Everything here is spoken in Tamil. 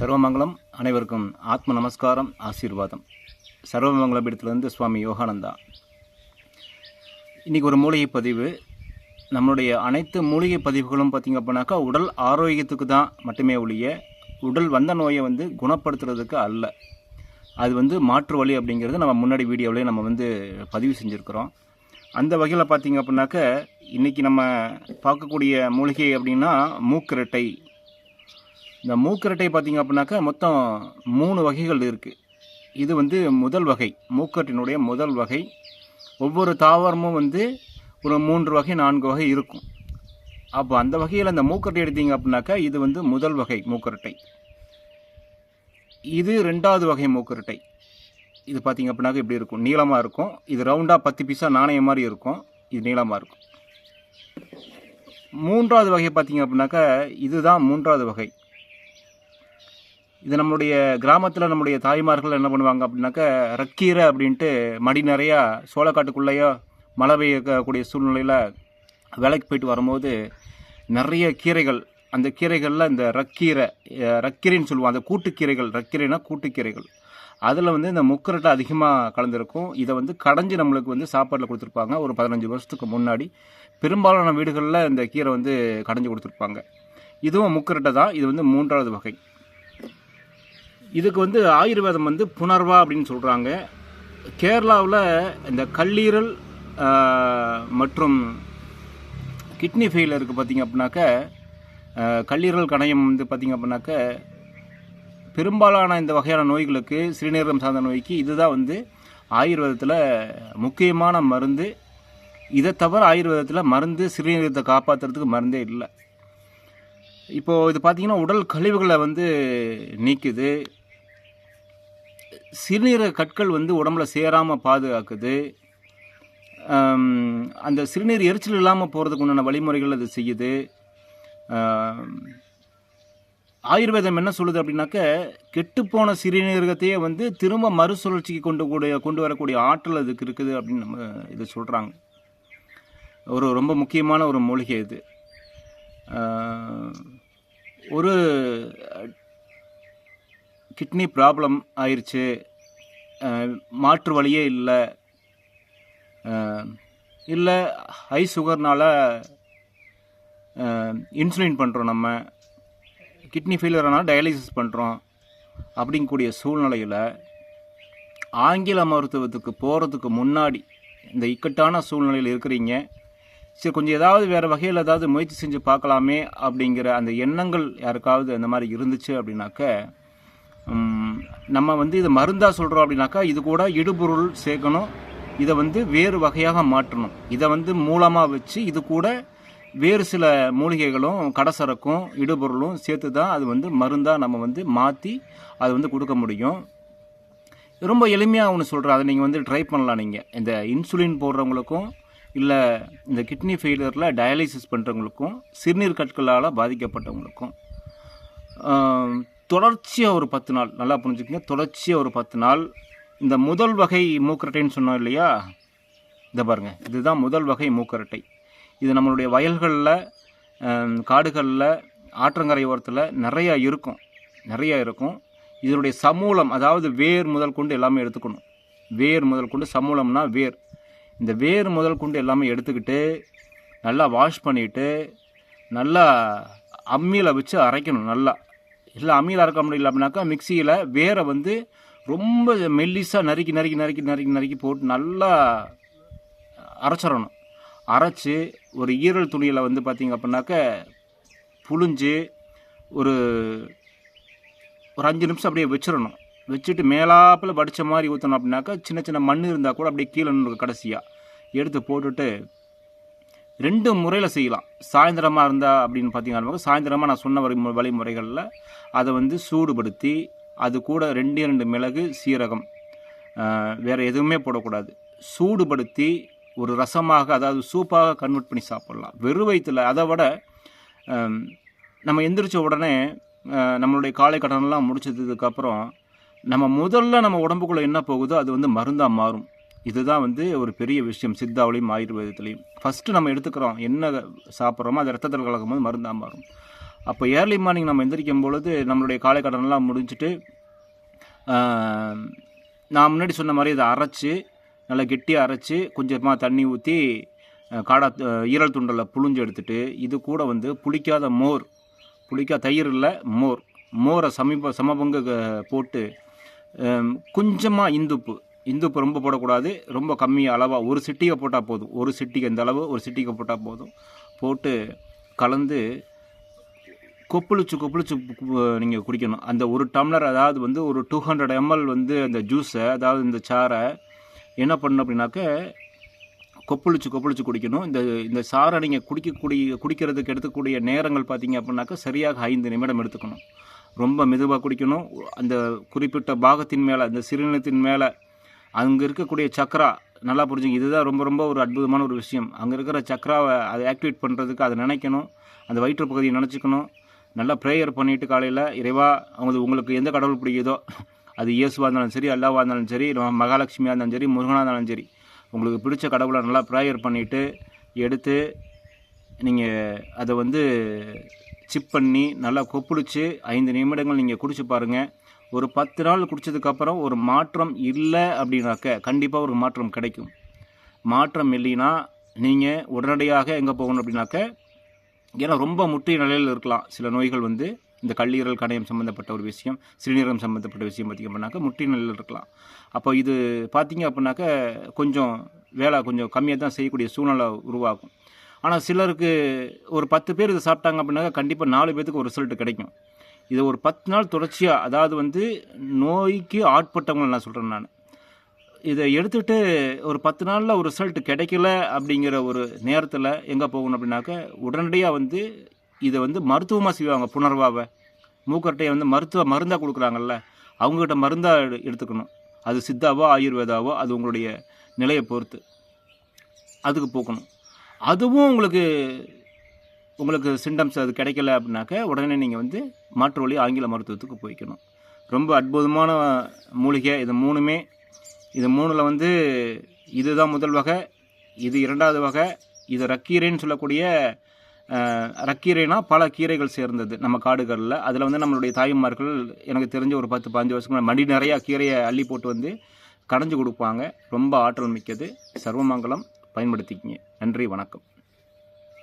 சர்வமங்கலம் அனைவருக்கும் ஆத்ம நமஸ்காரம் ஆசீர்வாதம். சர்வமங்கலம் இடத்துலேருந்து சுவாமி யோகானந்தா. இன்றைக்கி ஒரு மூலிகை பதிவு. நம்மளுடைய அனைத்து மூலிகை பதிவுகளும் பார்த்திங்க அப்படின்னாக்கா உடல் ஆரோக்கியத்துக்கு தான் மட்டுமே ஒழிய உடல் வந்த நோயை வந்து குணப்படுத்துறதுக்கு அல்ல. அது வந்து மாற்று வழி அப்படிங்கிறது நம்ம முன்னாடி வீடியோவிலே நம்ம வந்து பதிவு செஞ்சுருக்கிறோம். அந்த வகையில் பார்த்திங்க அப்படின்னாக்க இன்றைக்கி நம்ம பார்க்கக்கூடிய மூலிகை அப்படின்னா மூக்கிரட்டை. இந்த மூக்கரட்டை பார்த்திங்க அப்படின்னாக்கா மொத்தம் மூணு வகைகள் இருக்குது இது வந்து முதல் வகை மூக்கரட்டினுடைய முதல் வகை. ஒவ்வொரு தாவரமும் வந்து ஒரு மூன்று வகை நான்கு வகை இருக்கும். அப்போ அந்த வகையில் அந்த மூக்கரட்டை எடுத்தீங்க அப்படின்னாக்கா இது வந்து முதல் வகை மூக்கரட்டை. இது ரெண்டாவது வகை மூக்கரட்டை. இது பார்த்திங்க அப்படின்னாக்கா இப்படி இருக்கும். நீளமாக இருக்கும். இது ரவுண்டாக பத்து பீஸாக நாணயம் மாதிரி இருக்கும். இது நீளமாக இருக்கும். மூன்றாவது வகை பார்த்திங்க அப்படின்னாக்கா இதுதான் மூன்றாவது வகை. இது நம்மளுடைய கிராமத்தில் நம்முடைய தாய்மார்கள் என்ன பண்ணுவாங்க அப்படின்னாக்கா ரக்கீரை அப்படின்ட்டு மடி நிறையா சோளக்காட்டுக்குள்ளேயோ மழை பெய்யக்கூடிய சூழ்நிலையில் வேலைக்கு போயிட்டு வரும்போது நிறைய கீரைகள் அந்த கீரைகளில் இந்த ரக்கீரை ரக்கீரைன்னு சொல்லுவோம். அந்த கூட்டுக்கீரைகள் ரக்கீரைனா கூட்டுக்கீரைகள். அதில் வந்து இந்த முக்கரட்டை அதிகமாக கலந்துருக்கும். இதை வந்து கடைஞ்சி நம்மளுக்கு வந்து சாப்பாட்டில் கொடுத்துருப்பாங்க. ஒரு பதினஞ்சு வருஷத்துக்கு முன்னாடி பெரும்பாலான வீடுகளில் இந்த கீரை வந்து கடைஞ்சி கொடுத்துருப்பாங்க. இதுவும் முக்கரட்டை தான். இது வந்து மூன்றாவது வகை. இதுக்கு வந்து ஆயுர்வேதம் வந்து புனர்வா அப்படின்னு சொல்கிறாங்க கேரளாவில் இந்த கல்லீரல் மற்றும் கிட்னி ஃபெயிலருக்கு பார்த்தீங்க அப்படின்னாக்க கல்லீரல் கணையம் வந்து பார்த்திங்க அப்படின்னாக்க பெரும்பாலான இந்த வகையான நோய்களுக்கு சிறுநீரகம் சார்ந்த நோய்க்கு இதுதான் வந்து ஆயுர்வேதத்தில் முக்கியமான மருந்து. இதை தவிர ஆயுர்வேதத்தில் மருந்து சிறுநீரகத்தை காப்பாற்றுறதுக்கு மருந்தே இல்லை. இப்போது இது பார்த்திங்கன்னா உடல் கழிவுகளை வந்து நீக்குது. சிறுநீரக கற்கள் வந்து உடம்புல சேராமல் பாதுகாக்குது. அந்த சிறுநீர் எரிச்சல் இல்லாமல் போகிறதுக்கு உண்டான வழிமுறைகள் அது செய்யுது. ஆயுர்வேதம் என்ன சொல்லுது அப்படின்னாக்க கெட்டுப்போன சிறுநீரகத்தையே வந்து திரும்ப மறுசுழற்சிக்கு கொண்டு கூடிய கொண்டு வரக்கூடிய ஆற்றல் அதுக்கு இருக்குது அப்படின்னு நம்ம இது சொல்கிறாங்க ஒரு ரொம்ப முக்கியமான ஒரு மூலிகை இது. ஒரு கிட்னி ப்ராப்ளம் ஆயிடுச்சு மாற்று வழியே இல்லை. இல்லை ஹை சுகர்னால் இன்சுலின் பண்ணுறோம் நம்ம. கிட்னி ஃபெயிலியர் ஆனால் டயாலிசிஸ் பண்ணுறோம் அப்படிங்கக்கூடிய சூழ்நிலையில் ஆங்கில மருத்துவத்துக்கு போகிறதுக்கு முன்னாடி இந்த இக்கட்டான சூழ்நிலையில் இருக்கிறீங்க. சரி கொஞ்சம் ஏதாவது வேறு வகையில் ஏதாவது முயற்சி செஞ்சு பார்க்கலாமே அப்படிங்கிற அந்த எண்ணங்கள் யாருக்காவது அந்த மாதிரி இருந்துச்சு அப்படின்னாக்க நம்ம வந்து இதை மருந்தாக சொல்கிறோம் அப்படின்னாக்கா இது கூட இடுபொருள் சேர்க்கணும். இதை வந்து வேறு வகையாக மாற்றணும். இதை வந்து மூலமாக வச்சு இது கூட வேறு சில மூலிகைகளும் கடசரக்கும் இடுபொருளும் சேர்த்து தான் அது வந்து மருந்தாக நம்ம வந்து மாற்றி அதை வந்து கொடுக்க முடியும். ரொம்ப எளிமையாக ஒன்று சொல்கிறேன் அதை நீங்கள் வந்து ட்ரை பண்ணலாம் நீங்கள் இந்த இன்சுலின் போடுறவங்களுக்கும் இல்லை இந்த கிட்னி ஃபெயிலியரில் டயாலிசிஸ் பண்ணுறவங்களுக்கும் சிறுநீர் கற்களால் பாதிக்கப்பட்டவங்களுக்கும். தொடர்ச்சியாக ஒரு பத்து நாள் நல்லா புரிஞ்சுக்கங்க. தொடர்ச்சியாக ஒரு பத்து நாள். இந்த முதல் வகை மூக்கரட்டைன்னு சொன்னோம் இல்லையா? இதை பாருங்கள் இதுதான் முதல் வகை மூக்கரட்டை. இது நம்மளுடைய வயல்களில் காடுகளில் ஆற்றங்கரை ஓரத்தில் நிறையா இருக்கும். நிறையா இருக்கும். இதனுடைய சமூலம் அதாவது வேர் முதல் கொண்டு எல்லாமே எடுத்துக்கணும். வேர் முதல் கொண்டு சமூலம்னா வேர். இந்த வேர் முதல் கொண்டு எல்லாமே எடுத்துக்கிட்டு நல்லா வாஷ் பண்ணிவிட்டு நல்லா அம்மியில் வச்சு அரைக்கணும் நல்லா. இல்லை அம்மியில் அரைக்க முடியல அப்படின்னாக்கா மிக்சியில் வேரை வந்து ரொம்ப மெல்லிஸாக நறுக்கி நறுக்கி நறுக்கி நறுக்கி நறுக்கி போட்டு நல்லா அரைச்சிடணும். அரைச்சி ஒரு ஈரல் துணியில் வந்து பார்த்திங்க அப்படின்னாக்க புழிஞ்சு ஒரு ஒரு அஞ்சு நிமிஷம் அப்படியே வச்சிடணும். வச்சுட்டு மேலாப்பில் வடித்த மாதிரி ஊற்றணும் அப்படின்னாக்கா சின்ன சின்ன மண் இருந்தால் கூட அப்படியே கீழே கடைசியாக எடுத்து போட்டுட்டு ரெண்டு முறையில் செய்யலாம். சாயந்தரமாக இருந்தால் அப்படின்னு பார்த்தீங்கன்னா சாயந்தரமாக நான் சொன்ன வழி வழிமுறைகளில் அதை வந்து சூடுபடுத்தி அது கூட ரெண்டே ரெண்டு மிளகு சீரகம் வேறு எதுவுமே போடக்கூடாது. சூடுபடுத்தி ஒரு ரசமாக அதாவது சூப்பாக கன்வெர்ட் பண்ணி சாப்பிட்லாம். வெறும் வயிற்றுல அதை விட நம்ம எந்திரிச்ச உடனே நம்மளுடைய காலை கடனெல்லாம் முடிச்சதுக்கப்புறம் நம்ம முதல்ல நம்ம உடம்புக்குள்ளே என்ன போகுதோ அது வந்து மருந்தாக மாறும். இதுதான் வந்து ஒரு பெரிய விஷயம் சித்தாவிலையும் ஆயுர்வேதத்துலேயும். ஃபஸ்ட்டு நம்ம எடுத்துக்கிறோம் என்ன சாப்பிட்றோமோ அது ரத்தத்தில் கலக்கும் போது மருந்தாக மாறும். அப்போ ஏர்லி மார்னிங் நம்ம எந்திரிக்கும் பொழுது நம்மளுடைய காலை கடனெல்லாம் முடிஞ்சுட்டு நான் முன்னாடி சொன்ன மாதிரி இதை அரைச்சி நல்லா கெட்டியாக அரைச்சி கொஞ்சமாக தண்ணி ஊற்றி காடா ஈரல் துண்டலில் புழிஞ்சு எடுத்துகிட்டு இது கூட வந்து புளிக்காத மோர். புளிக்காத தயிர் இல்லை மோர். மோரை சமீப சமபங்கு போட்டு கொஞ்சமாக இந்துப்பு. இந்துப்பு ரொம்ப போடக்கூடாது ரொம்ப கம்மி அளவாக ஒரு சிட்டிகை போட்டால் போதும். ஒரு சிட்டிகை இந்த அளவு ஒரு சிட்டிகை போட்டால் போதும். போட்டு கலந்து கொப்புளிச்சு கொப்பளிச்சு நீங்கள் குடிக்கணும். அந்த ஒரு டம்ளர் அதாவது வந்து ஒரு டூ ஹண்ட்ரட் எம்எல் வந்து அந்த ஜூஸை அதாவது இந்த சாரை என்ன பண்ணணும் அப்படின்னாக்க கொப்பளிச்சு கொப்பளிச்சு குடிக்கணும். இந்த இந்த சாறை நீங்கள் குடிக்கக்கூடிய குடிக்கிறதுக்கு எடுத்துக்கூடிய நேரங்கள் பார்த்தீங்க அப்படின்னாக்கா சரியாக ஐந்து நிமிடம் எடுத்துக்கணும். ரொம்ப மெதுவாக குடிக்கணும். அந்த குறிப்பிட்ட பாகத்தின் மேலே அந்த சிறுநிலத்தின் மேலே அங்கே இருக்கக்கூடிய சக்கரா நல்லா புரிஞ்சுங்க. இதுதான் ரொம்ப ரொம்ப ஒரு அற்புதமான ஒரு விஷயம். அங்கே இருக்கிற சக்கராவை அதை ஆக்டிவேட் பண்ணுறதுக்கு அதை நினைக்கணும். அந்த வயிற்று பகுதியை நினச்சிக்கணும். நல்லா ப்ரேயர் பண்ணிவிட்டு காலையில் இறைவா அவங்க உங்களுக்கு எந்த கடவுள் பிடிக்குதோ அது இயேசுவாக இருந்தாலும் சரி அல்லாவாக இருந்தாலும் சரி மகாலட்சுமியாக இருந்தாலும் சரி முருகனாக இருந்தாலும் சரி உங்களுக்கு பிடிச்ச கடவுளை நல்லா ப்ரேயர் பண்ணிவிட்டு எடுத்து நீங்கள் அதை வந்து சிப் பண்ணி நல்லா கொப்புளிச்சு ஐந்து நிமிடங்கள் நீங்கள் குடிச்சு பாருங்கள் ஒரு பத்து நாள் குடித்ததுக்கப்புறம் ஒரு மாற்றம் இல்லை அப்படின்னாக்க கண்டிப்பாக ஒரு மாற்றம் கிடைக்கும். மாற்றம் இல்லைன்னா நீங்கள் உடனடியாக எங்கே போகணும் அப்படின்னாக்க ஏன்னா ரொம்ப முற்றிய நிலையில் இருக்கலாம். சில நோய்கள் வந்து இந்த கல்லீரல் கணையம் சம்மந்தப்பட்ட ஒரு விஷயம் சிறுநீரகம் சம்மந்தப்பட்ட விஷயம் பார்த்திங்க அப்படின்னாக்க முற்றிய நிலையில் இருக்கலாம். அப்போ இது பார்த்தீங்க அப்படின்னாக்க கொஞ்சம் வேலை கொஞ்சம் கம்மியாக தான் செய்யக்கூடிய சூழ்நிலை உருவாகும். ஆனால் சிலருக்கு ஒரு பத்து பேர் இதை சாப்பிட்டாங்க அப்படின்னாக்கா கண்டிப்பாக நாலு பேர்த்துக்கு ஒரு ரிசல்ட் கிடைக்கும். இதை ஒரு பத்து நாள் தொடர்ச்சியாக அதாவது வந்து நோய்க்கு ஆட்பட்டவங்க நான் சொல்கிறேன் நான். இதை எடுத்துகிட்டு ஒரு பத்து நாளில் ஒரு ரிசல்ட் கிடைக்கல அப்படிங்கிற ஒரு நேரத்தில் எங்கே போகணும் அப்படின்னாக்க உடனடியாக வந்து இதை வந்து மருத்துவமாக செய்வாங்க புனர்வாவை மூக்கட்டையை வந்து மருத்துவ மருந்தாக கொடுக்குறாங்கல்ல அவங்ககிட்ட மருந்தாக எடு எடுத்துக்கணும். அது சித்தாவோ ஆயுர்வேதாவோ அது உங்களுடைய நிலையை பொறுத்து. அதுக்கு போக்கணும் அதுவும் உங்களுக்கு உங்களுக்கு சிம்டம்ஸ் அது கிடைக்கல அப்படின்னாக்க உடனே நீங்கள் வந்து மாற்று வழி ஆங்கில மருத்துவத்துக்கு போய்க்கணும். ரொம்ப அற்புதமான மூலிகை. இது மூணுமே இது மூணில் வந்து இதுதான் முதல் வகை இது இரண்டாவது வகை இது ரக்கீரைன்னு சொல்லக்கூடிய ரக்கீரைனா பல கீரைகள் சேர்ந்தது நம்ம காடுகளில். அதில் வந்து நம்மளுடைய தாய்மார்கள் எனக்கு தெரிஞ்ச ஒரு பத்து பாஞ்சு வருஷத்துக்கு மடி நிறையா கீரையை அள்ளி போட்டு வந்து கடைஞ்சு கொடுப்பாங்க. ரொம்ப ஆற்றல் மிக்கது. சர்வமங்கலம் பயன்படுத்திக்கிங்க. நன்றி வணக்கம்.